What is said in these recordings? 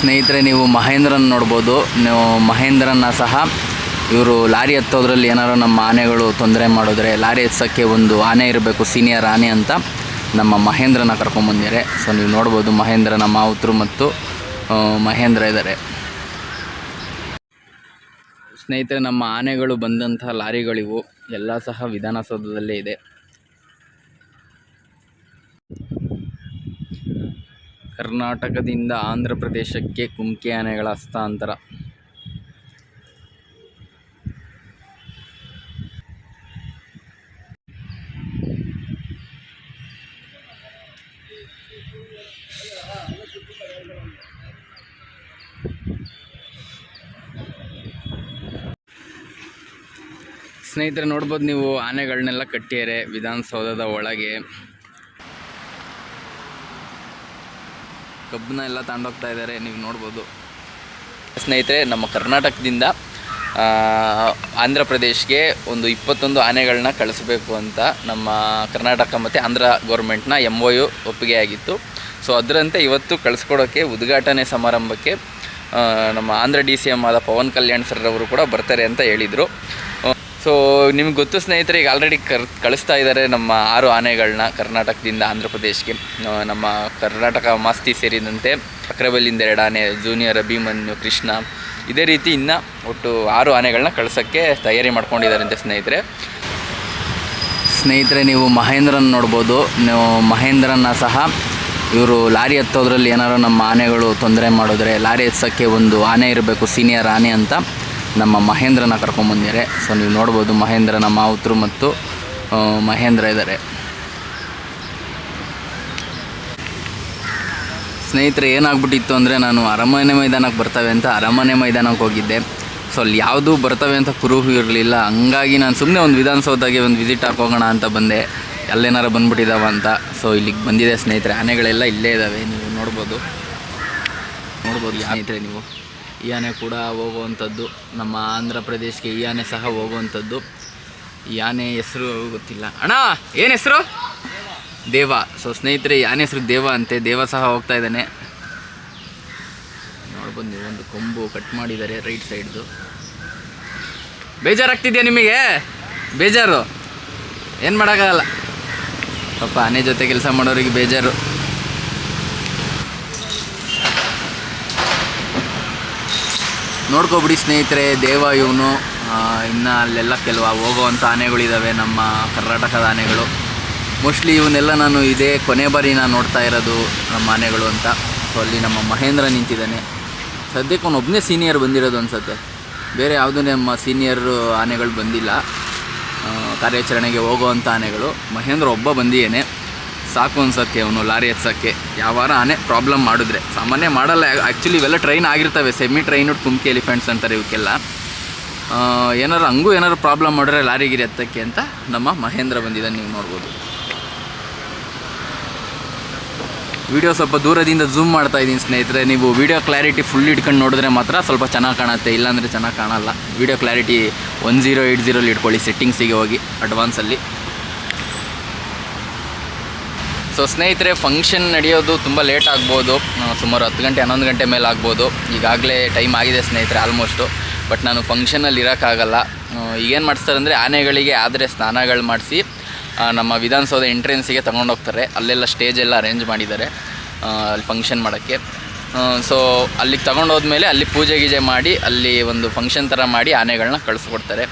ಸ್ನೇಹಿತರೆ, ನೀವು ಮಹೇಂದ್ರನ್ ನೋಡ್ಬೋದು. ನೀವು ಮಹೇಂದ್ರನ್ನ ಸಹ ಇವರು ಲಾರಿ ಹತ್ತೋದ್ರಲ್ಲಿ ಏನಾರು ನಮ್ಮ ಆನೆಗಳು ತೊಂದರೆ ಮಾಡಿದ್ರೆ ಲಾರಿ ಎತ್ಸೋಕ್ಕೆ ಒಂದು ಆನೆ ಇರಬೇಕು, ಸೀನಿಯರ್ ಆನೆ ಅಂತ ನಮ್ಮ ಮಹೇಂದ್ರನ ಕರ್ಕೊಂಬಂದಿದ್ದಾರೆ. ಸೊ ನೀವು ನೋಡ್ಬೋದು ಮಹೇಂದ್ರನ ಮಾವುತರು ಮತ್ತು ಮಹೇಂದ್ರ ಇದ್ದಾರೆ. ಸ್ನೇಹಿತರೆ, ನಮ್ಮ ಆನೆಗಳು ಬಂದಂತಹ ಲಾರಿಗಳಿವು ಎಲ್ಲ ಸಹ ವಿಧಾನಸೌಧದಲ್ಲೇ ಇದೆ. ಕರ್ನಾಟಕದಿಂದ ಆಂಧ್ರ ಪ್ರದೇಶಕ್ಕೆ ಕುಮ್ಕಿ ಆನೆಗಳ ಹಸ್ತಾಂತರ. ಸ್ನೇಹಿತರೆ ನೋಡ್ಬೋದು ನೀವು ಆನೆಗಳನ್ನೆಲ್ಲ ಕಟ್ಟಿದ್ದಾರೆ ವಿಧಾನಸೌಧದ ಒಳಗೆ. ಕಬ್ಬನ್ನ ಎಲ್ಲ ತಗೊಂಡೋಗ್ತಾ ಇದ್ದಾರೆ, ನೀವು ನೋಡ್ಬೋದು. ಸ್ನೇಹಿತರೆ, ನಮ್ಮ ಕರ್ನಾಟಕದಿಂದ ಆಂಧ್ರ ಪ್ರದೇಶ್ಗೆ ಒಂದು ಇಪ್ಪತ್ತೊಂದು ಆನೆಗಳನ್ನ ಕಳಿಸ್ಬೇಕು ಅಂತ ನಮ್ಮ ಕರ್ನಾಟಕ ಮತ್ತು ಆಂಧ್ರ ಗೌರ್ಮೆಂಟ್ನ ಎಂ ಒ ಯು ಒಪ್ಪಿಗೆ ಆಗಿತ್ತು. ಸೊ ಅದರಂತೆ ಇವತ್ತು ಕಳಿಸ್ಕೊಡೋಕ್ಕೆ ಉದ್ಘಾಟನೆ ಸಮಾರಂಭಕ್ಕೆ ನಮ್ಮ ಆಂಧ್ರ ಡಿ ಸಿ ಎಂ ಆದ ಪವನ್ ಕಲ್ಯಾಣ್ ಸರ್ ಅವರು ಕೂಡ ಬರ್ತಾರೆ ಅಂತ ಹೇಳಿದರು. ಸೊ ನಿಮ್ಗೆ ಗೊತ್ತು ಸ್ನೇಹಿತರೆ, ಈಗ ಆಲ್ರೆಡಿ ಕರ್, ಕಳಿಸ್ತಾ ಇದ್ದಾರೆ ನಮ್ಮ ಆರು ಆನೆಗಳನ್ನ ಕರ್ನಾಟಕದಿಂದ ಆಂಧ್ರ ಪ್ರದೇಶ್ಗೆ. ನಮ್ಮ ಕರ್ನಾಟಕ ಮಾಸ್ತಿ ಸೇರಿದಂತೆ ಅಕ್ರಬಲ್ಲಿಂದ ಎರಡು ಆನೆ ಜೂನಿಯರ್ ಅಭಿಮನ್ಯು ಕೃಷ್ಣ. ಇದೇ ರೀತಿ ಇನ್ನು ಒಟ್ಟು ಆರು ಆನೆಗಳನ್ನ ಕಳ್ಸೋಕ್ಕೆ ತಯಾರಿ ಮಾಡ್ಕೊಂಡಿದ್ದಾರಂತೆ ಸ್ನೇಹಿತರೆ. ಸ್ನೇಹಿತರೆ, ನೀವು ಮಹೇಂದ್ರನ ನೋಡ್ಬೋದು. ನೀವು ಮಹೇಂದ್ರನ ಸಹ ಇವರು ಲಾರಿ ಹತ್ತೋದ್ರಲ್ಲಿ ಏನಾರು ನಮ್ಮ ಆನೆಗಳು ತೊಂದರೆ ಮಾಡಿದ್ರೆ, ಲಾರಿ ಎತ್ಸೋಕ್ಕೆ ಒಂದು ಆನೆ ಇರಬೇಕು ಸೀನಿಯರ್ ಆನೆ ಅಂತ. ನಮ್ಮ ಮಹೇಂದ್ರನ ಕರ್ಕೊಂಬಂದಿದ್ದಾರೆ. ಸೊ ನೀವು ನೋಡ್ಬೋದು ಮಹೇಂದ್ರನ ಮಾವುತರು ಮತ್ತು ಮಹೇಂದ್ರ ಇದ್ದಾರೆ. ಸ್ನೇಹಿತರೆ, ಏನಾಗ್ಬಿಟ್ಟಿತ್ತು ಅಂದರೆ ನಾನು ಅರಮನೆ ಮೈದಾನಕ್ಕೆ ಬರ್ತವೆ ಅಂತ ಅರಮನೆ ಮೈದಾನಕ್ಕೆ ಹೋಗಿದ್ದೆ. ಸೊ ಅಲ್ಲಿ ಯಾವುದೂ ಬರ್ತವೆ ಅಂತ ಕುರುಹು ಇರಲಿಲ್ಲ. ಹಂಗಾಗಿ ನಾನು ಸುಮ್ಮನೆ ಒಂದು ವಿಧಾನಸೌಧಗೆ ಒಂದು ವಿಸಿಟ್ ಹಾಕೋಗೋಣ ಅಂತ ಬಂದೆ. ಅಲ್ಲೇನಾರು ಬಂದ್ಬಿಟ್ಟಿದ್ದಾವೆ ಅಂತ. ಸೊ ಇಲ್ಲಿಗೆ ಬಂದಿದೆ ಸ್ನೇಹಿತರೆ. ಆನೆಗಳೆಲ್ಲ ಇಲ್ಲೇ ಇದ್ದಾವೆ ನೀವು ನೋಡ್ಬೋದು. ನೋಡ್ಬೋದು ಸ್ನೇಹಿತರೆ ನೀವು. ಈ ಆನೆ ಕೂಡ ಹೋಗುವಂಥದ್ದು. ನಮ್ಮ ಆಂಧ್ರ ಪ್ರದೇಶಕ್ಕೆ ಈ ಆನೆ ಸಹ ಹೋಗುವಂಥದ್ದು. ಈ ಆನೆ ಹೆಸರು ಗೊತ್ತಿಲ್ಲ. ಅಣ್ಣ, ಏನು ಹೆಸರು? ದೇವ. ಸೊ ಸ್ನೇಹಿತರೆ ಈ ಆನೆ ಹೆಸರು ದೇವ ಅಂತೆ. ದೇವ ಸಹ ಹೋಗ್ತಾ ಇದ್ದಾನೆ. ನೋಡ್ಬೋದು ಒಂದು ಕೊಂಬು ಕಟ್ ಮಾಡಿದ್ದಾರೆ ರೈಟ್ ಸೈಡ್ದು. ಬೇಜಾರಾಗ್ತಿದೆಯಾ ನಿಮಗೆ? ಬೇಜಾರು. ಏನು ಮಾಡೋಕ್ಕಾಗಲ್ಲ. ಪಾಪ, ಆನೆ ಜೊತೆ ಕೆಲಸ ಮಾಡೋರಿಗೆ ಬೇಜಾರು. ನೋಡ್ಕೊಬಿಡಿ ಸ್ನೇಹಿತರೆ, ದೇವ ಇವನು. ಇನ್ನು ಅಲ್ಲೆಲ್ಲ ಕೆಲವು ಹೋಗೋವಂಥ ಆನೆಗಳಿದ್ದಾವೆ ನಮ್ಮ ಕರ್ನಾಟಕದ ಆನೆಗಳು. ಮೋಸ್ಟ್ಲಿ ಇವನ್ನೆಲ್ಲ ನಾನು ಇದೇ ಕೊನೆ ಬಾರಿ ನಾನು ನೋಡ್ತಾ ಇರೋದು ನಮ್ಮ ಆನೆಗಳು ಅಂತ. ಸೊ ಅಲ್ಲಿ ನಮ್ಮ ಮಹೇಂದ್ರ ನಿಂತಿದ್ದಾನೆ. ಸದ್ಯಕ್ಕೆ ಅವನು ಒಬ್ಬನೇ ಸೀನಿಯರ್ ಬಂದಿರೋದು ಅನ್ಸುತ್ತೆ. ಬೇರೆ ಯಾವುದೂ ನಮ್ಮ ಸೀನಿಯರ್ ಆನೆಗಳು ಬಂದಿಲ್ಲ. ಕಾರ್ಯಾಚರಣೆಗೆ ಹೋಗೋವಂಥ ಆನೆಗಳು. ಮಹೇಂದ್ರ ಒಬ್ಬ ಬಂದಿಯೇನೆ ಸಾಕು ಅನ್ಸೋಕ್ಕೆ ಅವನು ಲಾರಿ ಎತ್ಸೋಕ್ಕೆ. ಯಾವಾರ ಆನೆ ಪ್ರಾಬ್ಲಮ್ ಮಾಡಿದ್ರೆ. ಸಾಮಾನ್ಯ ಮಾಡಲ್ಲ ಆ್ಯಕ್ಚುಲಿ ಇವೆಲ್ಲ ಟ್ರೈನ್ ಆಗಿರ್ತವೆ ಸೆಮಿ ಟ್ರೈನು ಕುಮ್ಕಿ ಎಲಿಫೆಂಟ್ಸ್ ಅಂತಾರೆ ಇವಕ್ಕೆಲ್ಲ. ಏನಾರು ಹಂಗೂ ಏನಾರು ಪ್ರಾಬ್ಲಮ್ ಮಾಡಿದ್ರೆ ಲಾರಿಗಿರಿ ಎತ್ತಕ್ಕೆ ಅಂತ ನಮ್ಮ ಮಹೇಂದ್ರ ಬಂದಿದ್ದಾನೆ, ನೀವು ನೋಡ್ಬೋದು. ವಿಡಿಯೋ ಸ್ವಲ್ಪ ದೂರದಿಂದ ಝೂಮ್ ಮಾಡ್ತಾ ಇದ್ದೀನಿ ಸ್ನೇಹಿತರೆ, ನೀವು ವಿಡಿಯೋ ಕ್ಲಾರಿಟಿ ಫುಲ್ ಇಟ್ಕೊಂಡು ನೋಡಿದ್ರೆ ಮಾತ್ರ ಸ್ವಲ್ಪ ಚೆನ್ನಾಗಿ ಕಾಣುತ್ತೆ, ಇಲ್ಲಾಂದರೆ ಚೆನ್ನಾಗಿ ಕಾಣಲ್ಲ. Video clarity one zero eight ಜೀರೋಲಿ ಇಟ್ಕೊಳ್ಳಿ ಸೆಟ್ಟಿಂಗ್ಸಿಗೆ ಹೋಗಿ ಅಡ್ವಾನ್ಸಲ್ಲಿ ಸೊ ಸ್ನೇಹಿತರೆ ಫಂಕ್ಷನ್ ನಡೆಯೋದು ತುಂಬ ಲೇಟ್ ಆಗ್ಬೋದು. ಸುಮಾರು ಹತ್ತು ಗಂಟೆ, ಹನ್ನೊಂದು ಗಂಟೆ ಮೇಲೆ ಆಗ್ಬೋದು. ಈಗಾಗಲೇ ಟೈಮ್ ಆಗಿದೆ ಸ್ನೇಹಿತರೆ ಆಲ್ಮೋಸ್ಟು ಬಟ್ ನಾನು ಫಂಕ್ಷನಲ್ಲಿ ಇರೋಕ್ಕಾಗಲ್ಲ. ಈಗೇನು ಮಾಡಿಸ್ತಾರೆ ಅಂದರೆ ಆನೆಗಳಿಗೆ ಆದರೆ ಸ್ನಾನಗಳು ಮಾಡಿಸಿ ನಮ್ಮ ವಿಧಾನಸೌಧ ಎಂಟ್ರೆನ್ಸಿಗೆ ತೊಗೊಂಡೋಗ್ತಾರೆ ಅಲ್ಲೆಲ್ಲ ಸ್ಟೇಜ್ ಎಲ್ಲ ಅರೇಂಜ್ ಮಾಡಿದ್ದಾರೆ ಅಲ್ಲಿ ಫಂಕ್ಷನ್ ಮಾಡೋಕ್ಕೆ. ಸೊ ಅಲ್ಲಿಗೆ ತೊಗೊಂಡೋದ್ಮೇಲೆ ಅಲ್ಲಿ ಪೂಜೆ ಗೀಜೆ ಮಾಡಿ, ಅಲ್ಲಿ ಒಂದು ಫಂಕ್ಷನ್ ಥರ ಮಾಡಿ ಆನೆಗಳನ್ನ ಕಳಿಸ್ಕೊಡ್ತಾರೆ.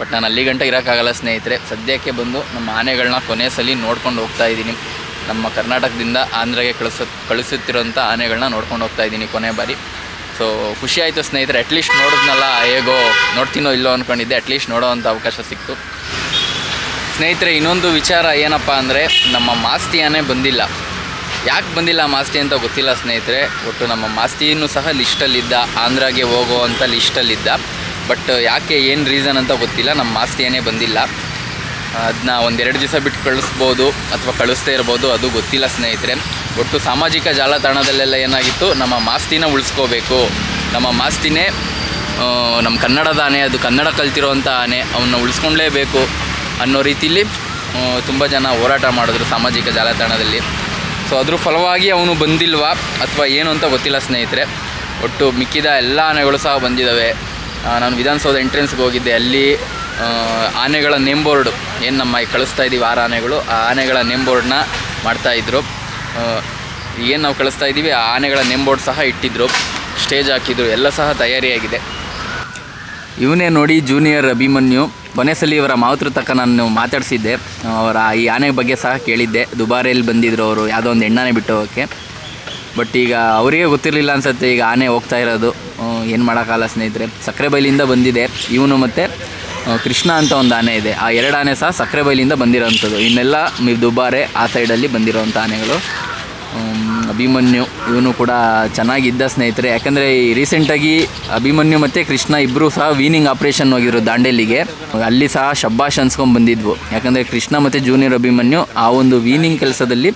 ಬಟ್ ನಾನು ಅಲ್ಲಿ ಗಂಟೆ ಇರೋಕ್ಕಾಗಲ್ಲ ಸ್ನೇಹಿತರೆ. ಸದ್ಯಕ್ಕೆ ಬಂದು ನಮ್ಮ ಆನೆಗಳನ್ನ ಕೊನೆ ಸಲ ನೋಡ್ಕೊಂಡು ಹೋಗ್ತಾ ಇದ್ದೀನಿ. ನಮ್ಮ ಕರ್ನಾಟಕದಿಂದ ಆಂಧ್ರಗೆ ಕಳಿಸ, ಕಳಿಸುತ್ತಿರುವಂಥ ಆನೆಗಳನ್ನ ನೋಡ್ಕೊಂಡು ಹೋಗ್ತಾ ಇದ್ದೀನಿ ಕೊನೆ ಬಾರಿ. ಸೊ ಖುಷಿ ಆಯಿತು ಸ್ನೇಹಿತರೆ ಅಟ್ಲೀಸ್ಟ್ ನೋಡಿದ್ನಲ್ಲ, ಹೇಗೋ ನೋಡ್ತೀನೋ ಇಲ್ಲೋ ಅಂದ್ಕೊಂಡಿದ್ದೆ ಅಟ್ಲೀಸ್ಟ್ ನೋಡೋ ಅಂಥ ಅವಕಾಶ ಸಿಕ್ತು. ಸ್ನೇಹಿತರೆ, ಇನ್ನೊಂದು ವಿಚಾರ ಏನಪ್ಪ ಅಂದರೆ, ನಮ್ಮ ಮಾಸ್ತಿ ಆನೆ ಬಂದಿಲ್ಲ. ಯಾಕೆ ಬಂದಿಲ್ಲ ಮಾಸ್ತಿ ಅಂತ ಗೊತ್ತಿಲ್ಲ ಸ್ನೇಹಿತರೆ, ಒಟ್ಟು ನಮ್ಮ ಮಾಸ್ತಿಯನ್ನು ಸಹ ಲಿಸ್ಟಲ್ಲಿದ್ದ, ಆಂಧ್ರಾಗೆ ಅಂತ ಲಿಸ್ಟಲ್ಲಿದ್ದ. ಬಟ್ ಯಾಕೆ, ಏನು ರೀಸನ್ ಅಂತ ಗೊತ್ತಿಲ್ಲ, ನಮ್ಮ ಮಾಸ್ತಿ ಆನೆ ಬಂದಿಲ್ಲ. ಅದನ್ನ ಒಂದೆರಡು ದಿವಸ ಬಿಟ್ಟು ಕಳಿಸ್ಬೋದು ಅಥವಾ ಕಳಿಸ್ತೇ ಇರ್ಬೋದು, ಅದು ಗೊತ್ತಿಲ್ಲ ಸ್ನೇಹಿತರೆ. ಒಟ್ಟು ಸಾಮಾಜಿಕ ಜಾಲತಾಣದಲ್ಲೆಲ್ಲ ಏನಾಗಿತ್ತು, ನಮ್ಮ ಮಾಸ್ತಿನ ಉಳಿಸ್ಕೋಬೇಕು. ನಮ್ಮ ಮಾಸ್ತಿನೇ ನಮ್ಮ ಕನ್ನಡದ ಆನೆ, ಅದು ಕನ್ನಡ ಕಲ್ತಿರೋವಂಥ ಆನೆ ಅವನ್ನ ಉಳಿಸ್ಕೊಳ್ಲೇಬೇಕು ಅನ್ನೋ ರೀತಿಯಲ್ಲಿ ತುಂಬ ಜನ ಹೋರಾಟ ಮಾಡಿದ್ರು ಸಾಮಾಜಿಕ ಜಾಲತಾಣದಲ್ಲಿ. ಸೊ ಅದ್ರ ಫಲವಾಗಿ ಅವನು ಬಂದಿಲ್ವಾ ಅಥವಾ ಏನು ಅಂತ ಗೊತ್ತಿಲ್ಲ ಸ್ನೇಹಿತರೆ. ಒಟ್ಟು ಮಿಕ್ಕಿದ ಎಲ್ಲ ಆನೆಗಳು ಸಹ ಬಂದಿದ್ದಾವೆ. ನಾನು ವಿಧಾನಸೌಧ ಎಂಟ್ರೆನ್ಸ್ಗೆ ಹೋಗಿದ್ದೆ. ಅಲ್ಲಿ ಆನೆಗಳ ನೇಮ್ ಬೋರ್ಡು ಏನು ನಮ್ಮ ಕಳಿಸ್ತಾ ಇದ್ದೀವಿ ಆರು ಆನೆಗಳು, ಆ ಆನೆಗಳ ನೇಮ್ ಬೋರ್ಡ್ನ ಮಾಡ್ತಾಯಿದ್ರು ಏನು ನಾವು ಕಳಿಸ್ತಾ ಇದ್ದೀವಿ ಆ ಆನೆಗಳ ನೇಮ್ ಬೋರ್ಡ್ ಸಹ ಇಟ್ಟಿದ್ರು, ಸ್ಟೇಜ್ ಹಾಕಿದ್ರು, ಎಲ್ಲ ಸಹ ತಯಾರಿಯಾಗಿದೆ. ಇವನೇ ನೋಡಿ ಜೂನಿಯರ್ ಅಭಿಮನ್ಯು, ಕೊನೆ ಸಲ ಇವರ ಮಾವತ್ರ ತಕ್ಕ ನಾನು ಮಾತಾಡಿಸಿದ್ದೆ ಅವರ ಈ ಆನೆ ಬಗ್ಗೆ ಸಹ ಕೇಳಿದ್ದೆ. ದುಬಾರಿಯಲ್ಲಿ ಬಂದಿದ್ದರು ಅವರು, ಯಾವುದೋ ಒಂದು ಎಣ್ಣಾನೆ ಬಿಟ್ಟು ಹೋಗೋಕ್ಕೆ. ಬಟ್ ಈಗ ಅವರಿಗೆ ಗೊತ್ತಿರಲಿಲ್ಲ ಅನ್ಸುತ್ತೆ, ಈಗ ಆನೆ ಹೋಗ್ತಾ ಇರೋದು. ಏನು ಮಾಡೋಕ್ಕಾಗಲ್ಲ ಸ್ನೇಹಿತರೆ. ಸಕ್ಕರೆ ಬೈಲಿಂದ ಬಂದಿದೆ. ಇವನು ಮತ್ತು ಕೃಷ್ಣ ಅಂತ ಒಂದು ಆನೆ ಇದೆ. ಆ ಎರಡು ಆನೆ ಸಹ ಸಕ್ಕರೆ ಬೈಲಿಂದ ಬಂದಿರೋವಂಥದ್ದು ಇನ್ನೆಲ್ಲ ದುಬಾರೆ ಆ ಸೈಡಲ್ಲಿ ಬಂದಿರೋವಂಥ ಆನೆಗಳು. ಅಭಿಮನ್ಯು ಇವನು ಕೂಡ ಚೆನ್ನಾಗಿದ್ದ ಸ್ನೇಹಿತರೆ. ಯಾಕಂದರೆ ಈ ರೀಸೆಂಟಾಗಿ ಅಭಿಮನ್ಯು ಮತ್ತು ಕೃಷ್ಣ ಇಬ್ಬರು ಸಹ ವೀನಿಂಗ್ ಆಪ್ರೇಷನ್ ಹೋಗಿದ್ರು ದಾಂಡೇಲಿಗೆ. ಅಲ್ಲಿ ಸಹ ಶಬ್ಬಾಶ್ ಅನ್ಸ್ಕೊಂಡು ಬಂದಿದ್ವು. ಯಾಕಂದರೆ ಕೃಷ್ಣ ಮತ್ತು ಜೂನಿಯರ್ ಅಭಿಮನ್ಯು ಆ ಒಂದು ವೀನಿಂಗ್ ಕೆಲಸದಲ್ಲಿ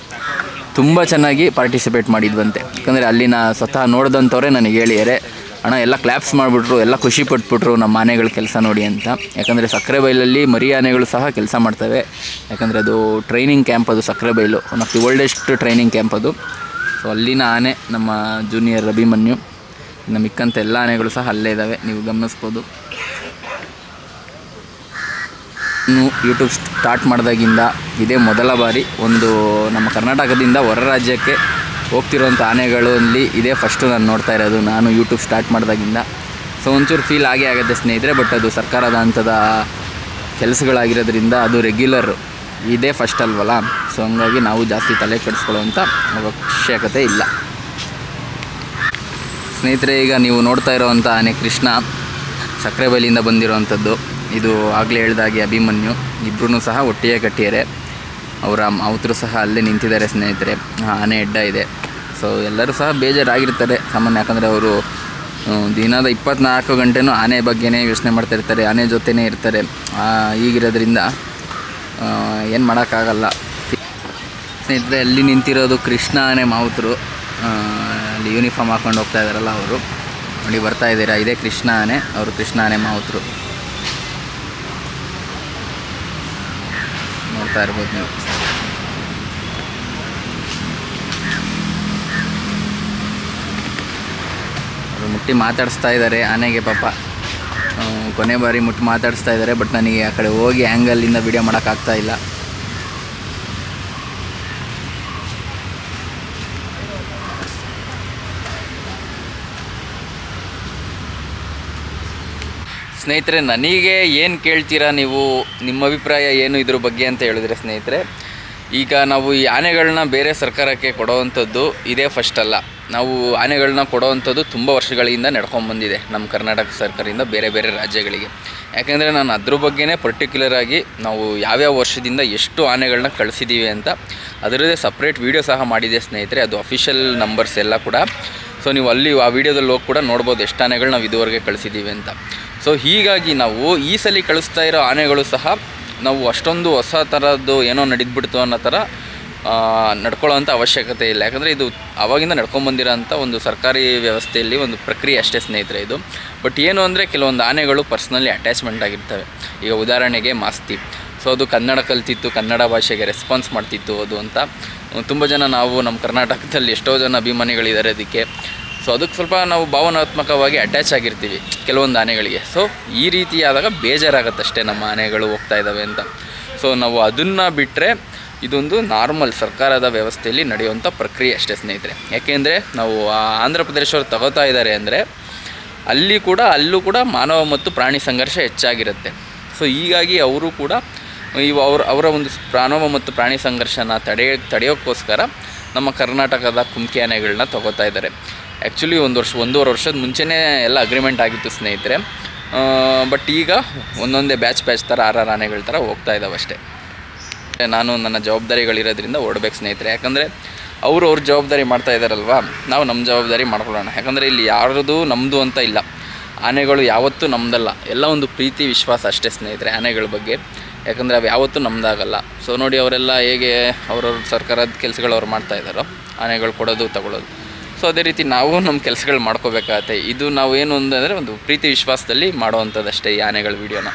ತುಂಬ ಚೆನ್ನಾಗಿ ಪಾರ್ಟಿಸಿಪೇಟ್ ಮಾಡಿದ್ವಂತೆ. ಯಾಕಂದರೆ ಅಲ್ಲಿನ ಸ್ವತಃ ನೋಡಿದಂಥವ್ರೆ ನನಗೆ ಹೇಳಿದ್ದಾರೆ. ಅಣ್ಣ, ಎಲ್ಲ ಕ್ಲ್ಯಾಪ್ಸ್ ಮಾಡಿಬಿಟ್ರು, ಎಲ್ಲ ಖುಷಿ ಪಟ್ಬಿಟ್ರು ನಮ್ಮ ಆನೆಗಳ ಕೆಲಸ ನೋಡಿ ಅಂತ. ಯಾಕಂದರೆ ಸಕ್ಕರೆ ಬೈಲಲ್ಲಿ ಮರಿ ಆನೆಗಳು ಸಹ ಕೆಲಸ ಮಾಡ್ತವೆ. ಯಾಕಂದರೆ ಅದು ಟ್ರೈನಿಂಗ್ ಕ್ಯಾಂಪ್ ಅದು Sakkarebailu. One of the oldest training camp ಅದು. ಸೊ ಅಲ್ಲಿನ ಆನೆ ನಮ್ಮ ಜೂನಿಯರ್ ರಭಿಮನ್ಯು ಇನ್ನು ಮಿಕ್ಕಂಥ ಎಲ್ಲ ಆನೆಗಳು ಸಹ ಅಲ್ಲೇ ಇದ್ದಾವೆ ನೀವು ಗಮನಿಸ್ಬೋದು. ಇನ್ನು ಯೂಟ್ಯೂಬ್ ಸ್ಟಾರ್ಟ್ ಮಾಡಿದಾಗಿಂದ ಇದೇ ಮೊದಲ ಬಾರಿ ಒಂದು ನಮ್ಮ ಕರ್ನಾಟಕದಿಂದ ಹೊರ ರಾಜ್ಯಕ್ಕೆ ಹೋಗ್ತಿರೋಂಥ ಆನೆಗಳಲ್ಲಿ ಇದೇ. ಫಸ್ಟು ನಾನು ನೋಡ್ತಾ ಇರೋದು, ನಾನು ಯೂಟ್ಯೂಬ್ ಸ್ಟಾರ್ಟ್ ಮಾಡಿದಾಗಿಂದ. ಸೊ ಒಂಚೂರು ಫೀಲ್ ಆಗೇ ಆಗುತ್ತೆ ಸ್ನೇಹಿತರೆ ಬಟ್ ಅದು ಸರ್ಕಾರದ ಹಂತದ ಕೆಲಸಗಳಾಗಿರೋದ್ರಿಂದ ಅದು ರೆಗ್ಯುಲರ್ ಇದೇ ಫಸ್ಟ್ ಅಲ್ವಲ್ಲ? ಸೊ ಹಂಗಾಗಿ ನಾವು ಜಾಸ್ತಿ ತಲೆ ಕೆಡಿಸ್ಕೊಳ್ಳೋವಂಥ ಅವಶ್ಯಕತೆ ಇಲ್ಲ. ಸ್ನೇಹಿತರೆ, ಈಗ ನೀವು ನೋಡ್ತಾ ಇರೋವಂಥ ಆನೆ ಕೃಷ್ಣ, ಸಕ್ಕರೆ ಬೈಲಿಂದ ಬಂದಿರೋವಂಥದ್ದು. ಇದು ಆಗಲೇ ಹೇಳ್ದಾಗೆ ಅಭಿಮನ್ಯು. ಇಬ್ಬರೂ ಸಹ ಒಟ್ಟಿಗೆ ಕಟ್ಟಿದ್ದಾರೆ. ಅವರ ಮಾವುತರು ಸಹ ಅಲ್ಲೇ ನಿಂತಿದ್ದಾರೆ ಸ್ನೇಹಿತರೆ. ಆನೆ ಎಡ್ಡ ಇದೆ. ಸೊ ಎಲ್ಲರೂ ಸಹ ಬೇಜಾರಾಗಿರ್ತಾರೆ. ಸಾಮಾನ್ಯ ಯಾಕಂದರೆ ಅವರು ದಿನದ ಇಪ್ಪತ್ನಾಲ್ಕು ಗಂಟೆನೂ ಆನೆ ಬಗ್ಗೆನೇ ಯೋಚನೆ ಮಾಡ್ತಾ ಇರ್ತಾರೆ. ಆನೆ ಜೊತೆನೇ ಇರ್ತಾರೆ. ಈಗಿರೋದ್ರಿಂದ ಏನು ಮಾಡೋಕ್ಕಾಗಲ್ಲ. ಸ್ನೇಹಿತರೆ, ಅಲ್ಲಿ ನಿಂತಿರೋದು ಕೃಷ್ಣ ಆನೆ ಮಾವುತರು. ಅಲ್ಲಿ ಯೂನಿಫಾರ್ಮ್ ಹಾಕೊಂಡು ಹೋಗ್ತಾ ಇದ್ದಾರಲ್ಲ ಅವರು. ನೋಡಿ, ಬರ್ತಾ ಇದ್ದೀರಾ? ಇದೇ ಕೃಷ್ಣ ಆನೆ. ಅವರು ಕೃಷ್ಣ ಆನೆ ಮಾವುತರು. ನೋಡ್ತಾ ಇರ್ಬೋದು ನೀವು ಅವರು ಮುಟ್ಟಿ ಮಾತಾಡಿಸ್ತಾ ಇದ್ದಾರೆ ಆನೆಗೆ ಪಾಪ. ಕೊನೆ ಬಾರಿ ಮುಟ್ಟಿ ಮಾತಾಡಿಸ್ತಾ ಇದ್ದಾರೆ, ಬಟ್ ನನಗೆ ಆ ಕಡೆ ಹೋಗಿ ಆ್ಯಂಗಲಿಂದ ವಿಡಿಯೋ ಮಾಡೋಕ್ಕಾಗ್ತಾ ಇಲ್ಲ. ಸ್ನೇಹಿತರೆ, ನನಗೆ ಏನು ಕೇಳ್ತೀರಾ ನೀವು? ನಿಮ್ಮ ಅಭಿಪ್ರಾಯ ಏನು ಇದ್ರ ಬಗ್ಗೆ ಅಂತ ಹೇಳಿದ್ರೆ ಸ್ನೇಹಿತರೆ, ಈಗ ನಾವು ಈ ಆನೆಗಳನ್ನ ಬೇರೆ ಸರ್ಕಾರಕ್ಕೆ ಕೊಡೋವಂಥದ್ದು ಇದೇ ಫಸ್ಟ್ ಅಲ್ಲ. ನಾವು ಆನೆಗಳನ್ನ ಕೊಡೋವಂಥದ್ದು ತುಂಬ ವರ್ಷಗಳಿಂದ ನಡ್ಕೊಂಬಂದಿದೆ ನಮ್ಮ ಕರ್ನಾಟಕ ಸರ್ಕಾರದಿಂದ ಬೇರೆ ಬೇರೆ ರಾಜ್ಯಗಳಿಗೆ. ಯಾಕೆಂದರೆ ನಾನು ಅದ್ರ ಬಗ್ಗೆನೇ ಪರ್ಟಿಕ್ಯುಲರ್ ಆಗಿ ನಾವು ಯಾವ್ಯಾವ ವರ್ಷದಿಂದ ಎಷ್ಟು ಆನೆಗಳನ್ನ ಕಳಿಸಿದ್ದೀವಿ ಅಂತ ಅದರದ್ದೇ ಸಪ್ರೇಟ್ ವೀಡಿಯೋ ಸಹ ಮಾಡಿದೆ ಸ್ನೇಹಿತರೆ, ಅದು ಅಫಿಷಿಯಲ್ ನಂಬರ್ಸ್ ಎಲ್ಲ ಕೂಡ. ಸೊ ನೀವು ಅಲ್ಲಿ ಆ ವಿಡಿಯೋದಲ್ಲಿ ಹೋಗಿ ಕೂಡ ನೋಡ್ಬೋದು ಎಷ್ಟು ಆನೆಗಳು ನಾವು ಇದುವರೆಗೆ ಕಳಿಸಿದ್ದೀವಿ ಅಂತ. ಸೊ ಹೀಗಾಗಿ ನಾವು ಈ ಸಲ ಕಳಿಸ್ತಾ ಇರೋ ಆನೆಗಳು ಸಹ ನಾವು ಅಷ್ಟೊಂದು ಹೊಸ ಥರದ್ದು ಏನೋ ನಡೀದ್ಬಿಡ್ತು ಅನ್ನೋ ಥರ ನಡ್ಕೊಳ್ಳೋವಂಥ ಅವಶ್ಯಕತೆ ಇಲ್ಲ. ಯಾಕಂದರೆ ಇದು ಅವಾಗಿಂದ ನಡ್ಕೊಂಬಂದಿರೋಂಥ ಒಂದು ಸರ್ಕಾರಿ ವ್ಯವಸ್ಥೆಯಲ್ಲಿ ಒಂದು ಪ್ರಕ್ರಿಯೆ ಅಷ್ಟೇ ಸ್ನೇಹಿತರೆ ಇದು. ಬಟ್ ಏನು ಅಂದರೆ ಕೆಲವೊಂದು ಆನೆಗಳು ಪರ್ಸ್ನಲಿ ಅಟ್ಯಾಚ್ಮೆಂಟ್ ಆಗಿರ್ತವೆ. ಈಗ ಉದಾಹರಣೆಗೆ ಮಾಸ್ತಿ. ಸೊ ಅದು ಕನ್ನಡ ಕಲ್ತಿತ್ತು, ಕನ್ನಡ ಭಾಷೆಗೆ ರೆಸ್ಪಾನ್ಸ್ ಮಾಡ್ತಿತ್ತು ಅದು ಅಂತ. ತುಂಬ ಜನ ನಾವು ನಮ್ಮ ಕರ್ನಾಟಕದಲ್ಲಿ ಎಷ್ಟೋ ಜನ ಅಭಿಮಾನಿಗಳಿದ್ದಾರೆ ಅದಕ್ಕೆ. ಸೊ ಅದಕ್ಕೆ ಸ್ವಲ್ಪ ನಾವು ಭಾವನಾತ್ಮಕವಾಗಿ ಅಟ್ಯಾಚ್ ಆಗಿರ್ತೀವಿ ಕೆಲವೊಂದು ಆನೆಗಳಿಗೆ. ಸೊ ಈ ರೀತಿಯಾದಾಗ ಬೇಜಾರಾಗತ್ತಷ್ಟೇ ನಮ್ಮ ಆನೆಗಳು ಹೋಗ್ತಾ ಇದ್ದಾವೆ ಅಂತ. ಸೊ ನಾವು ಅದನ್ನು ಬಿಟ್ಟರೆ ಇದೊಂದು ನಾರ್ಮಲ್ ಸರ್ಕಾರದ ವ್ಯವಸ್ಥೆಯಲ್ಲಿ ನಡೆಯುವಂಥ ಪ್ರಕ್ರಿಯೆ ಅಷ್ಟೇ ಸ್ನೇಹಿತರೆ. ಯಾಕೆಂದರೆ ನಾವು ಆಂಧ್ರ ಪ್ರದೇಶವ್ರು ತಗೋತಾ ಇದ್ದಾರೆ ಅಂದರೆ ಅಲ್ಲಿ ಕೂಡ, ಅಲ್ಲೂ ಕೂಡ ಮಾನವ ಮತ್ತು ಪ್ರಾಣಿ ಸಂಘರ್ಷ ಹೆಚ್ಚಾಗಿರುತ್ತೆ. ಸೊ ಹೀಗಾಗಿ ಅವರು ಕೂಡ ಇವು ಅವ್ರ, ಅವರ ಒಂದು ಮಾನವ ಮತ್ತು ಪ್ರಾಣಿ ಸಂಘರ್ಷನ ತಡೆ, ತಡೆಯೋಕ್ಕೋಸ್ಕರ ನಮ್ಮ ಕರ್ನಾಟಕದ ಕುಮ್ಕಿ ಆನೆಗಳನ್ನ ತಗೋತಾ ಇದ್ದಾರೆ ಆ್ಯಕ್ಚುಲಿ ಒಂದು ವರ್ಷ, ಒಂದೂವರೆ ವರ್ಷದ ಮುಂಚೆನೇ ಎಲ್ಲ ಅಗ್ರಿಮೆಂಟ್ ಆಗಿತ್ತು ಸ್ನೇಹಿತರೆ. ಬಟ್ ಈಗ ಒಂದೊಂದೇ ಬ್ಯಾಚ್ ಬ್ಯಾಚ್ ಥರ ಆರಾರು ಆನೆಗಳ ಥರ ಹೋಗ್ತಾ ಇದ್ದಾವೆ ಅಷ್ಟೇ. ನಾನು ನನ್ನ ಜವಾಬ್ದಾರಿಗಳಿರೋದ್ರಿಂದ ಓಡಬೇಕು ಸ್ನೇಹಿತರೆ. ಯಾಕಂದರೆ ಅವರು ಅವ್ರ ಜವಾಬ್ದಾರಿ ಮಾಡ್ತಾ ಇದ್ದಾರಲ್ವಾ ನಾವು ನಮ್ಮ ಜವಾಬ್ದಾರಿ ಮಾಡ್ಕೊಳ್ಳೋಣ. ಯಾಕಂದರೆ ಇಲ್ಲಿ ಯಾರದು ನಮ್ಮದು ಅಂತ ಇಲ್ಲ. ಆನೆಗಳು ಯಾವತ್ತೂ ನಮ್ಮದಲ್ಲ ಎಲ್ಲ ಒಂದು ಪ್ರೀತಿ, ವಿಶ್ವಾಸ ಅಷ್ಟೇ ಸ್ನೇಹಿತರೆ ಆನೆಗಳ ಬಗ್ಗೆ. ಯಾಕಂದರೆ ಅವು ಯಾವತ್ತೂ ನಮ್ಮದಾಗಲ್ಲ ಸೊ ನೋಡಿ ಅವರೆಲ್ಲ ಹೇಗೆ ಅವ್ರವ್ರ ಸರ್ಕಾರದ ಕೆಲಸಗಳು ಅವ್ರು ಮಾಡ್ತಾ ಇದ್ದಾರೋ, ಆನೆಗಳು ಕೊಡೋದು ತಗೊಳ್ಳೋದು ಸೊ ಅದೇ ರೀತಿ ನಾವು ನಮ್ಮ ಕೆಲಸಗಳು ಮಾಡ್ಕೋಬೇಕಾಗತ್ತೆ. ಇದು ನಾವು ಏನು ಅಂದರೆ ಒಂದು ಪ್ರೀತಿ, ವಿಶ್ವಾಸದಲ್ಲಿ ಮಾಡುವಂಥದ್ದು ಅಷ್ಟೇ ಈ ಆನೆಗಳ ವೀಡಿಯೋನ.